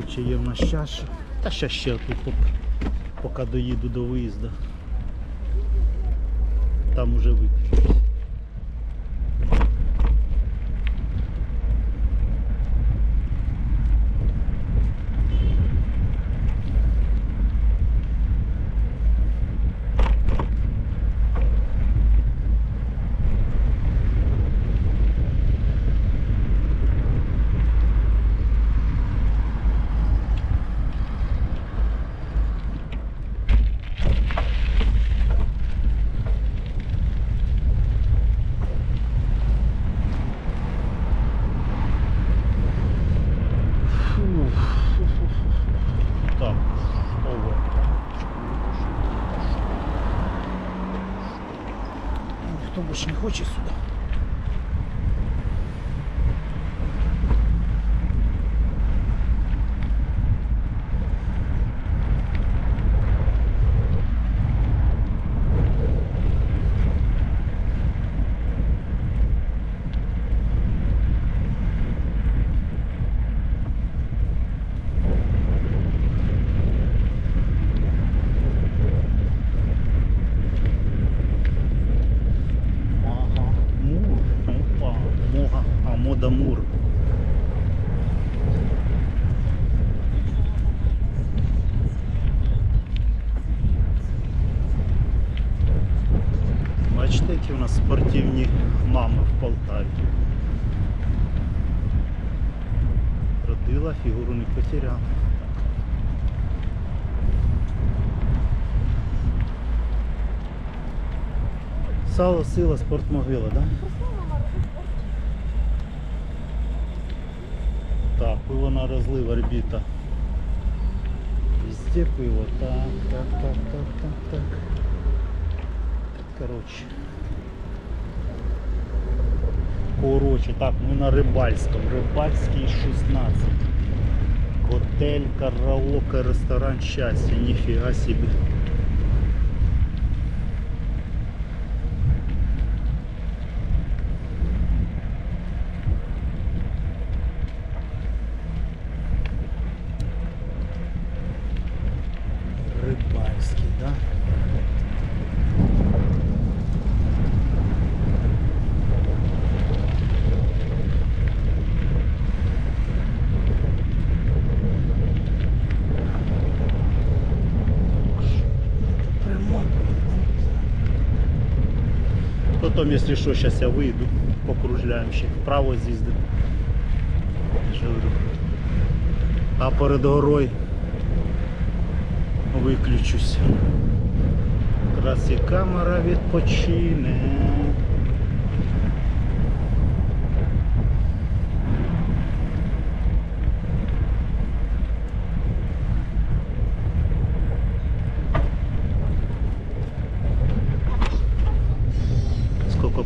Коротше, є в нас. Та ще ще тут, поки, доїду до виїзду. Там уже виключусь. Більше не хоче сюди. Спортивні мами в Полтаві. Родила, фігуру не потеряла. Сало, сила, спорт могила, да? Так, пиво на розлив, орбіта. Везде пиво. Так, так, так, так, так, так. Короче. Короче, так, ми на Рибальському. Рибальський 16. Готель, караоке, ресторан щастя. Ніфіга собі. Рибальський, да? Потом, если что, сейчас я выйду, покружляем ще, вправо з'їздимо. А перед горой виключусь. Якраз і камера відпочине.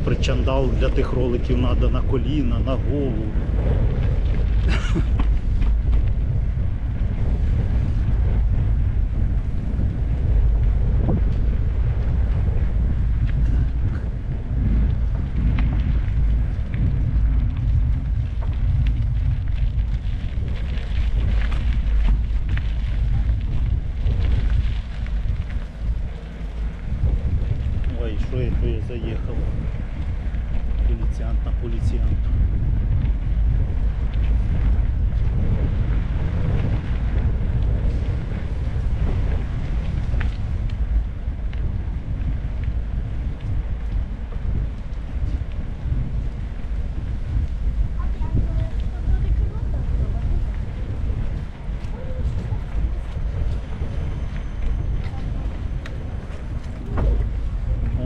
Причандал для тих роликів треба на коліна, на голову. Ой, що я, то заїхав. Поліціант на поліціанта.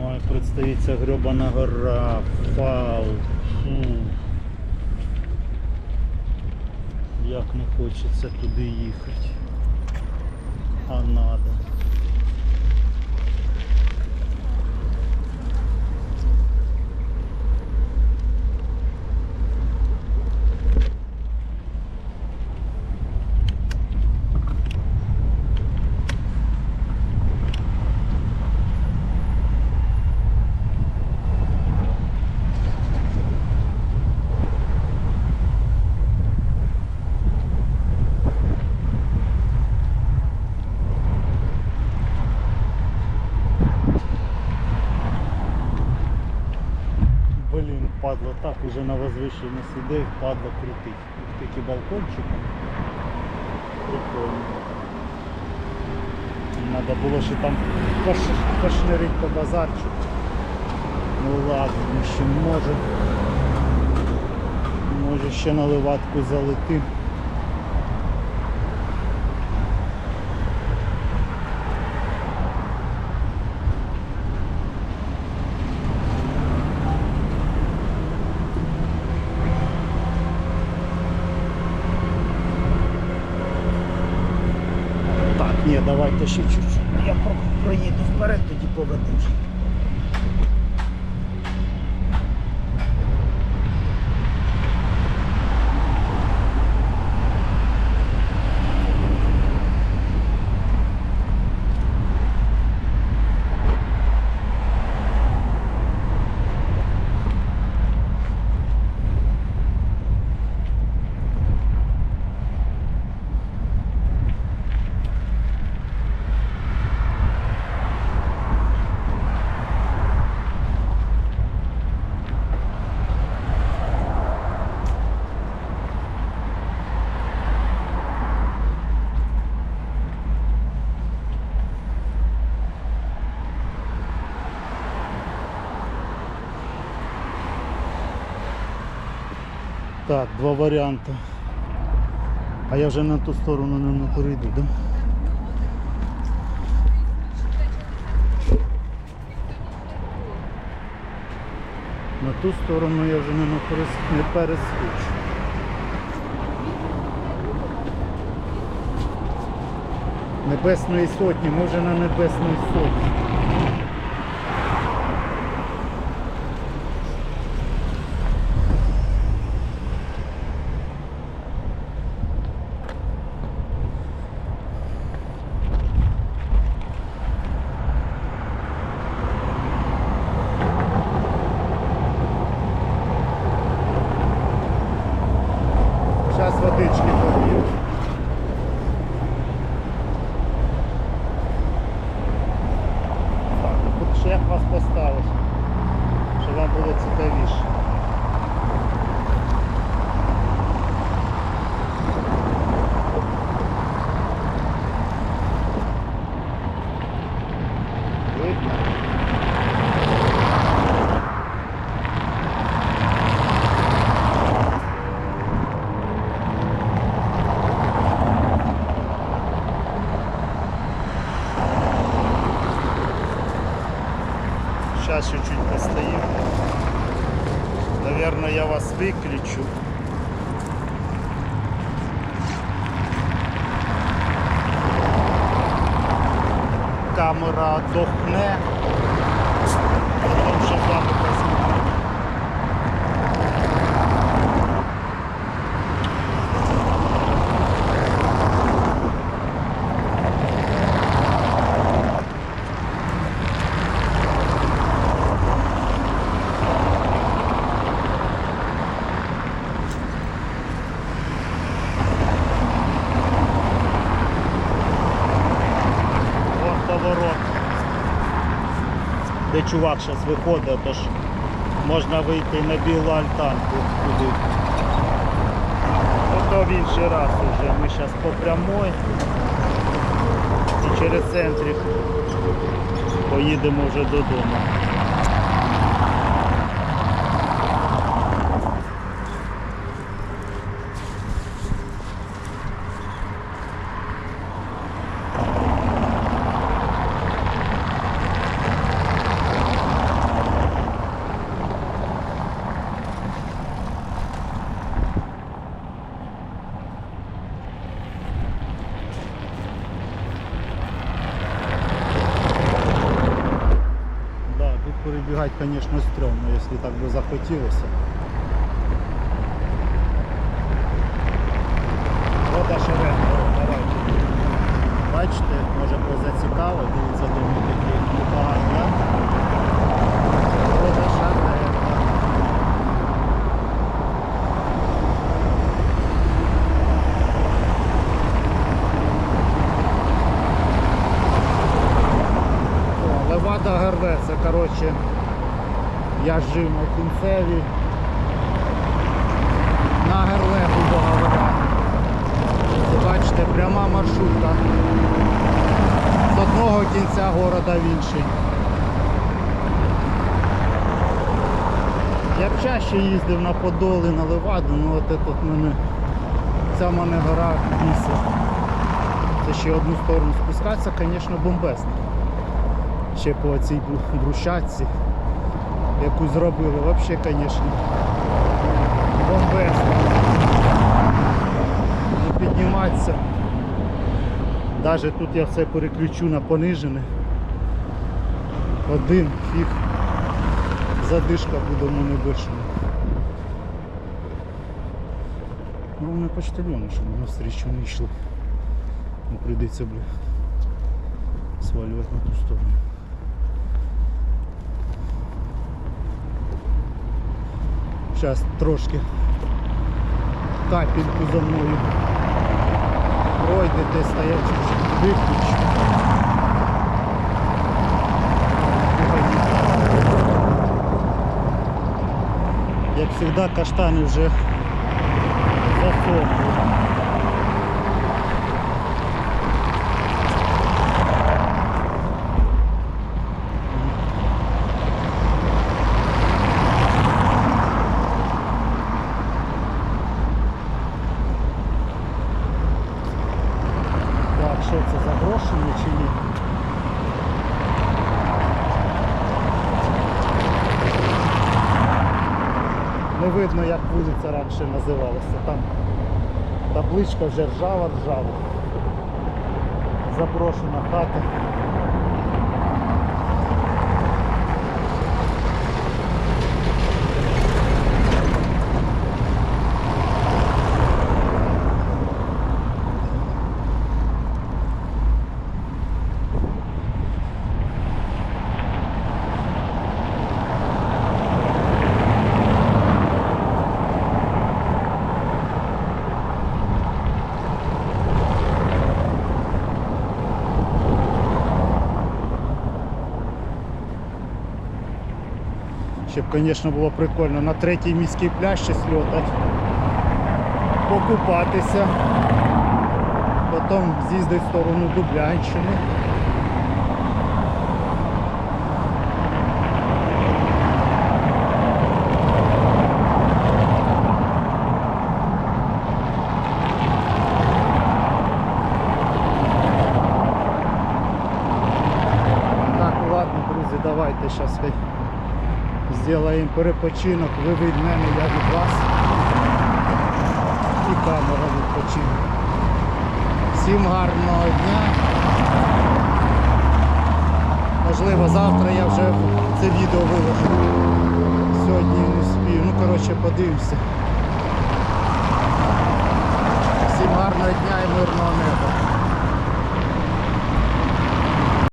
Ой, предстоїться гребана гора, фау. Фу. Як не хочеться туди їхати. А надо. Падла, так уже на возвишенні сидить, падла крутить. Тут Тільки балкончиком. Прикольно. Надо було ще там пош- пошнирить по базарчику. Ну ладно, ну ще може. Може ще наливатку залетим. Так, ні, давайте ще чуть-чуть. Я про- проїду вперед, тоді поведу вже. Так, два варіанти. А я вже на ту сторону не перейду, да? На ту сторону я вже не, наперес- не перескочу. Небесної сотні, може на Небесної сотні. Зараз водички поп'ю. Так, тут поставити, щоб вам було цікавіше. Сейчас чуть-чуть постою. Наверное, я вас выключу. Камера дохне. Потім ще чувак зараз виходить, тож можна вийти на білу альтанку туди. То в інший раз вже. Ми зараз по прямой і через центрик поїдемо вже додому. перебігати, звісно, стрьомно, якщо так би захотілося. Вода ширенька, давайте. Бачите, може позацікаво, дивіться, думаю, такий непоганий, Я жив на кінцеві. На герлегу договора. Бачите, пряма маршрутка. З одного кінця города в інший. Я б чаще їздив на Подоли, на Леваду, але от тут мене ця мене гора бісить. Це ще одну сторону спускатися, звісно, бомбезно. Ще по цій брущатці яку зробили, взагалі, звісно, бомбезно. І підніматися. Навіть тут я все переключу на понижене. Один фіг. Задишка буде мене бешена. Ну вони почтальони, щоб на встречу не йшли. Ну прийдеться, бля, свалювати на ту сторону. Зараз трошки капельку за мною пройдете, стоять виключу. Як завжди, каштани вже засохли. Так, що це заброшено чи ні? Не видно, як вулиця раніше називалася. Там табличка вже ржава ржава. Заброшена хата. Звісно, було прикольно. На третій міський пляж ще сльотати, покупатися, потім з'їздити в сторону Дублянщини. Давайте зараз зробимо перепочинок. Ви від мене, я від вас. І камера відпочине. Всім гарного дня. Можливо, завтра я вже це відео виложу. Сьогодні не спію. Ну, коротше, подивимося. Всім гарного дня і мирного неба.